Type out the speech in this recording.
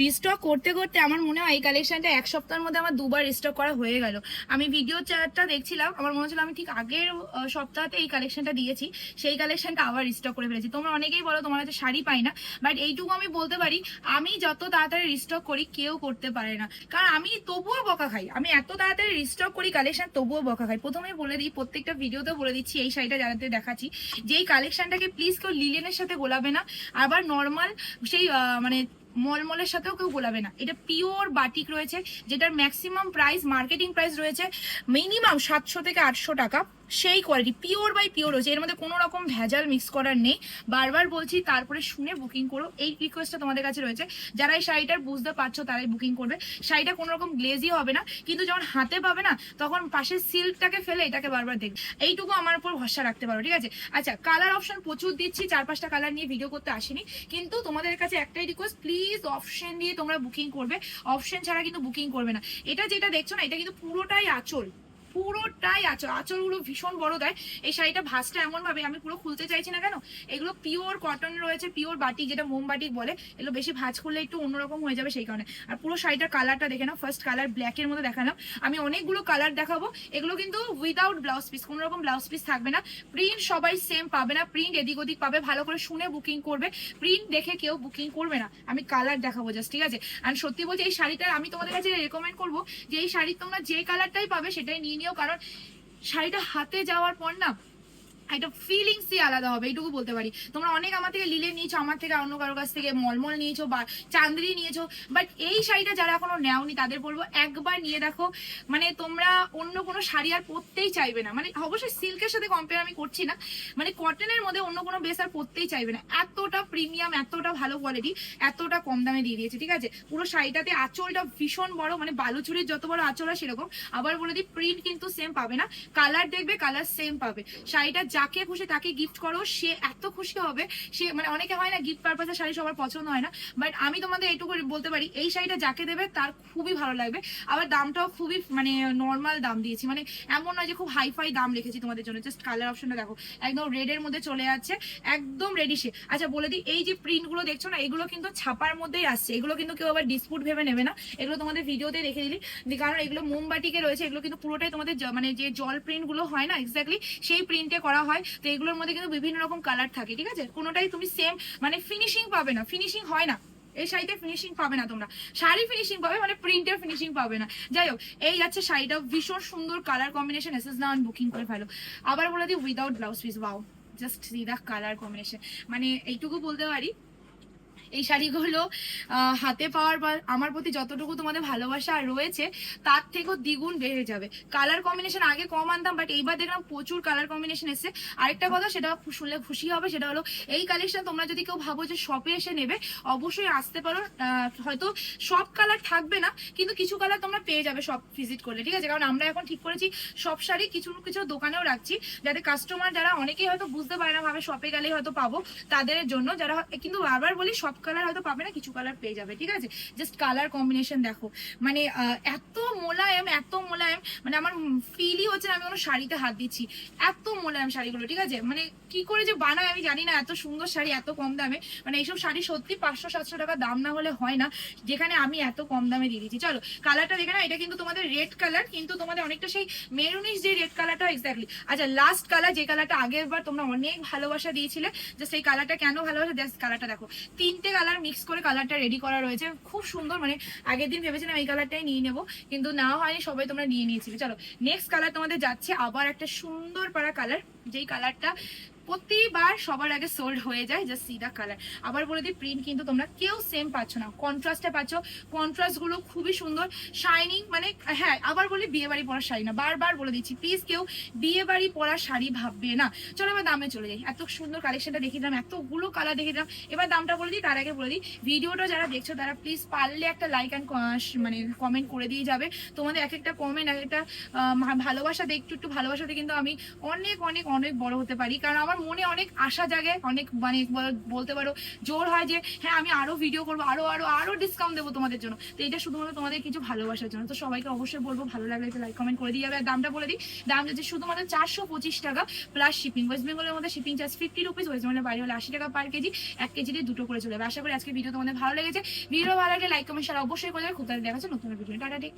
Restock করতে করতে আমার মনে হয় এই কালেকশনটা এক সপ্তাহের মধ্যে আমার দুবার রিস্টক করা হয়ে গেল। আমি ভিডিও চারটা দেখছিলাম, আমার মনে হচ্ছিল আমি ঠিক আগের সপ্তাহতে এই কালেকশনটা দিয়েছি, সেই কালেকশনটা আবার রিস্টক করে ফেলেছি। তোমরা অনেকেই বলো তোমার কাছে শাড়ি পাই না বাট এইটুকু আমি বলতে পারি, আমি যত তাড়াতাড়ি রিস্টক করি, কেউ করতে পারে না। কারণ আমি তবুও বকা খাই। আমি এত তাড়াতাড়ি রিস্টক করি কালেকশন তবুও বকা খাই। প্রথমে বলে দিই, প্রত্যেকটা ভিডিওতে বলে দিচ্ছি, এই শাড়িটা যাদের দেখাচ্ছি যে এই কালেকশনটাকে প্লিজ কেউ লিলেনের সাথে গোলাবে না, আবার নর্মাল সেই মানে মলমলের সাথেও কেউ গোলাবে না। এটা পিওর বাটিক রয়েছে, যেটার ম্যাক্সিমাম প্রাইস মার্কেটিং প্রাইস রয়েছে মিনিমাম সাতশো থেকে আটশো টাকা। সেই কোয়ালিটি পিওর বাই পিওর রয়েছে এর মধ্যে কোনো রকম ভেজাল মিক্স করার নেই। বারবার বলছি, তারপরে শুনে বুকিং করো। এই রিকোয়েস্টটা তোমাদের কাছে রয়েছে। যারা এই শাড়িটার বুঝতে পারছ, তারাই বুকিং করবে। শাড়িটা কোনো রকম গ্লেজি হবে না, কিন্তু যখন হাতে পাবে না, তখন পাশের সিল্কটাকে ফেলে এটাকে বারবার দেখবে। এইটুকু আমার উপর ভরসা রাখতে পারো, ঠিক আছে? আচ্ছা কালার অপশন প্রচুর দিচ্ছি, চার পাঁচটা কালার নিয়ে ভিডিও করতে আসিনি। কিন্তু তোমাদের কাছে একটাই রিকোয়েস্ট প্লিজ অপশন দিয়ে তোমরা বুকিং করবে। অপশন ছাড়া কিন্তু বুকিং করবে না। এটা যেটা দেখছ না, এটা কিন্তু পুরোটাই আঁচল। পুরোটাই আঁচল আঁচলগুলো ভীষণ বড় দেয়। এই শাড়িটা ভাঁজটা এমন ভাবে আমি পুরো খুলতে চাইছি না কেন? এগুলো পিওর কটন রয়েছে পিওর বাটিক যেটা মোম বাটিক বলে। এগুলো বেশি ভাঁজ করলে একটু অন্যরকম হয়ে যাবে সেই কারণে। আর পুরো শাড়িটার কালারটা দেখে নাও ফার্স্ট কালার ব্ল্যাকের মধ্যে দেখালাম। আমি অনেকগুলো কালার দেখাবো। এগুলো কিন্তু উইদাউট ব্লাউজ পিস কোনো রকম ব্লাউজ পিস থাকবে না। প্রিন্ট সবাই সেম পাবে না প্রিন্ট এদিক ওদিক পাবে, ভালো করে শুনে বুকিং করবে। প্রিন্ট দেখে কেউ বুকিং করবে না। আমি কালার দেখাবো জাস্ট ঠিক আছে? আর সত্যি বলছি এই শাড়িটা আমি তোমাদের কাছে রেকমেন্ড করব যে এই শাড়ির তোমরা যে কালারটাই পাবে সেটাই নিয়ে নিও কারণ শাড়িটা হাতে যাওয়ার পর না একটা ফিলিংসই আলাদা হবে, এইটুকু বলতে পারি। তোমরা অনেক আমার থেকে লিলে নিয়েছো, আমার থেকে অন্য কারোর কাছ থেকে মলমল নিয়েছো বা চান্দ্রি নিয়েছো বাট এই শাড়িটা যারা এখনও নেওনি, তাদের বলব একবার নিয়ে দেখো। মানে তোমরা অন্য কোনো শাড়ি আর পরতেই চাইবে না। মানে অবশ্যই সিল্কের সাথে কম্পেয়ার আমি করছি না মানে কটনের মধ্যে অন্য কোনো বেস আর পরতেই চাইবে না। এতটা প্রিমিয়াম এতটা ভালো কোয়ালিটি এতটা কম দামে দিয়ে দিয়েছে, ঠিক আছে? পুরো শাড়িটাতে আঁচলটা ভীষণ বড় মানে বালুচুরির যত বড় আঁচল হয় সেরকম। আবার বলে দিই প্রিন্ট কিন্তু সেম পাবে না। কালার দেখবে কালার সেম পাবে। শাড়িটা যাকে খুশি তাকে গিফট করো, সে এত খুশি হবে, সে মানে অনেকে হয় না গিফট পারপাসে শাড়ি সবার পছন্দ হয় না বাট আমি তোমাদের এইটুকু বলতে পারি, এই শাড়িটা যাকে দেবে তার খুবই ভালো লাগবে, আবার দামটাও খুবই মানে নর্মাল দাম দিয়েছি মানে এমন নয় যে খুব হাইফাই দাম রেখেছি তোমাদের জন্য জাস্ট কালার অপশনটা দেখো, একদম রেডের মধ্যে চলে যাচ্ছে একদম রেডিশে আচ্ছা বলে দিই, এই যে প্রিন্টগুলো দেখছ না, এগুলো কিন্তু ছাপার মধ্যেই আসছে, এগুলো কিন্তু কেউ আবার ডিসপুট ভেবে নেবে না, এগুলো তোমাদের ভিডিওতে রেখে দিলি কারণ এগুলো মোমবাটিকে রয়েছে, এগুলো কিন্তু পুরোটাই তোমাদের মানে যে জল প্রিন্টগুলো হয় না এক্স্যাক্টলি সেই প্রিন্টে করা হয় তো এগুলোর মধ্যে কিন্তু বিভিন্ন রকম কালার থাকে, ঠিক আছে? কোনোটাই তুমি সেম মানে ফিনিশিং পাবে না ফিনিশিং হয় না। এই শাড়িতে ফিনিশিং পাবে না তোমরা। শাড়ি ফিনিশিং পাবে মানে প্রিন্টের ফিনিশিং পাবে না। যাই হোক, এই যাচ্ছে শাড়িটা, ভীষণ সুন্দর কালার কম্বিনেশন এসএস নাওয়ান বুকিং করে ফেলো আবার বলে দিই without blouse piece wow just see the colour combination মানে এইটুকু বলতে পারি এই শাড়িগুলো হাতে পাওয়ার পর আমার প্রতি যতটুকু তোমাদের ভালোবাসা রয়েছে, তার থেকেও দ্বিগুণ বেড়ে যাবে। কালার কম্বিনেশন আগে কম আনতাম বাট এইবার দেখলাম প্রচুর কালার কম্বিনেশন এসছে। আরেকটা কথা, সেটা শুনলে খুশি হবে, সেটা হলো এই কালেকশন তোমরা যদি কেউ ভাবো যে শপে এসে নেবে, অবশ্যই আসতে পারো। হয়তো সব কালার থাকবে না, কিন্তু কিছু কালার তোমরা পেয়ে যাবে সব ভিজিট করলে, ঠিক আছে? কারণ আমরা এখন ঠিক করেছি, সব শাড়ি কিছু কিছু দোকানেও রাখছি, যাতে কাস্টমার যারা অনেকেই হয়তো বুঝতে পারে না, ভাবে শপে গেলেই হয়তো পাবো তাদের জন্য। যারা, কিন্তু বারবার বলি সব কালার হয়তো পাবে না, কিছু কালার পেয়ে যাবে, ঠিক আছে? জাস্ট কালার কম্বিনেশন দেখো। মানে এত মোলায়েম এত মোলায়েম মানে আমার ফিলই হচ্ছে আমি কোনো শাড়িতে হাত দিচ্ছি। এত মোলায়েম শাড়িগুলো, ঠিক আছে? মানে কি করে যে বানায় আমি জানি না, এত সুন্দর শাড়ি, এত কম দামে। মানে এইসব শাড়ি সত্যি পাঁচশো, সাতশো টাকা দাম না হলে হয় না, যেখানে আমি এত কম দামে দিয়ে দিচ্ছি। চলো কালারটা দেখে না এটা কিন্তু তোমাদের রেড কালার কিন্তু তোমাদের অনেকটা সেই মেরুনিশ যে রেড কালারটা এক্স্যাক্টলি আচ্ছা লাস্ট কালার যে কালারটা আগের বার তোমরা অনেক ভালোবাসা দিয়েছিলে যে সেই কালারটা কেন ভালোবাসা? জাস্ট কালারটা দেখো। তিনটে কালার মিক্স করে কালারটা রেডি করা রয়েছে। খুব সুন্দর মানে আগের দিন ভেবেছিলাম এই কালারটাই নিয়ে নেব, কিন্তু না হয়নি, সবাই তোমরা নিয়ে নিয়েছিলে। চলো নেক্সট কালার তোমাদের যাচ্ছে আবার একটা সুন্দর পাড়া কালার যেই কালারটা প্রতিবার সবার আগে সোল্ড হয়ে যায় জাস্ট সি দা কালার আবার বলে দিই প্রিন্ট কিন্তু তোমরা কেউ সেম পাচ্ছ না। কন্ট্রাস্টে পাচ্ছ। কন্ট্রাস্টগুলো খুবই সুন্দর। শাইনিং মানে হ্যাঁ আবার বলি বিয়ে বাড়ি পরার শাড়ি না। বারবার বলে দিচ্ছি প্লিজ কেউ বিয়ে বাড়ি পরার শাড়ি ভাববে না। চলো এবার দামে চলে যাই। এত সুন্দর কালেকশনটা দেখিয়ে দিলাম এতগুলো কালার দেখে দিলাম। এবার দামটা বলে দিই তার আগে বলে দিই ভিডিওটা যারা দেখছ তারা প্লিজ পারলে একটা লাইক অ্যান্ড মানে কমেন্ট করে দিয়ে যাবে। তোমাদের এক একটা কমেন্ট এক একটা আহ, ভা- ভালোবাসাতে একটু একটু ভালোবাসাতে কিন্তু আমি অনেক অনেক অনেক বড় হতে পারি। কারণ আমার আমার মনে অনেক আশা জাগে, অনেক মানে বলতে পারো, জোর হয় যে হ্যাঁ আমি আরও ভিডিও করব, আরও আরও আরও ডিসকাউন্ট দেবো তোমাদের জন্য। তো এটা শুধুমাত্র তোমাদের কিছু ভালোবাসার জন্য। তো সবাইকে অবশ্যই বলব, ভালো লাগলে লাইক কমেন্ট করে দিয়ে যাবে। আর দামটা বলে দিই, দাম যাচ্ছে শুধুমাত্র চারশো পঁচিশ টাকা প্লাস শিপিং ওয়েস্ট বেঙ্গলের মধ্যে shipping charge fifty rupees west বেঙ্গলের বাইরে হলে আশি টাকা পার কেজি, এক কেজি দিয়ে দুটো করে চলে যাবে। আশা করি আজকে ভিডিও তোমাদের ভালো লেগেছে। ভিডিও ভালো লাগলে লাইক কমেন্ট সারা অবশ্যই করে দেবে। খুব তাড়াতাড়ি দেখা হচ্ছে নতুন ভিডিও টাটা টেক